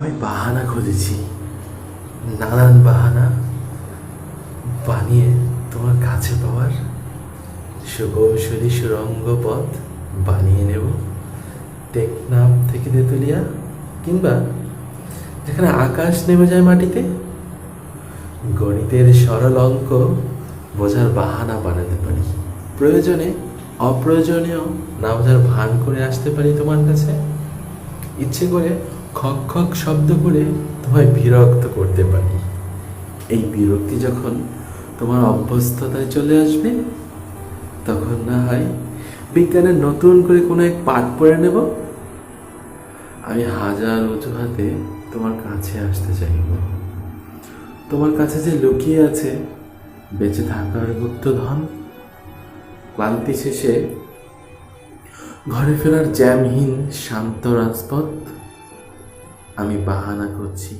আমি বাহানা খুঁজেছি, নানান বাহানা বানিয়ে তোমার কাছে পাওয়ার সুকৌশলী সুরঙ্গ পথ বানিয়ে নেব। টেকনাফ থেকে তেতুলিয়া কিংবা যেখানে আকাশ নেমে যায় মাটিতে, গণিতের সরল অঙ্ক বোঝার বাহানা বানাতে পারি। প্রয়োজনে, অপ্রয়োজনীয় না বোঝার ভান করে আসতে পারি তোমার কাছে। ইচ্ছে করে খক খক শব্দ করে তোমায় বিরক্ত করতে পারি। এই বিরক্তি যখন তোমার অভ্যস্ততায় চলে আসবে, তখন না হয় বিজ্ঞানের নতুন করে কোনো এক পাঠ পড়ে নেব। আমি হাজার অজুহাতে তোমার কাছে আসতে চাইব। তোমার কাছে যে লুকিয়ে আছে, বেঁচে থাকার গুপ্তধন ক্লান্তি শেষে ঘরে ফেরার জ্যামহীন শান্ত রাজপথ আমি বাহানা করছি।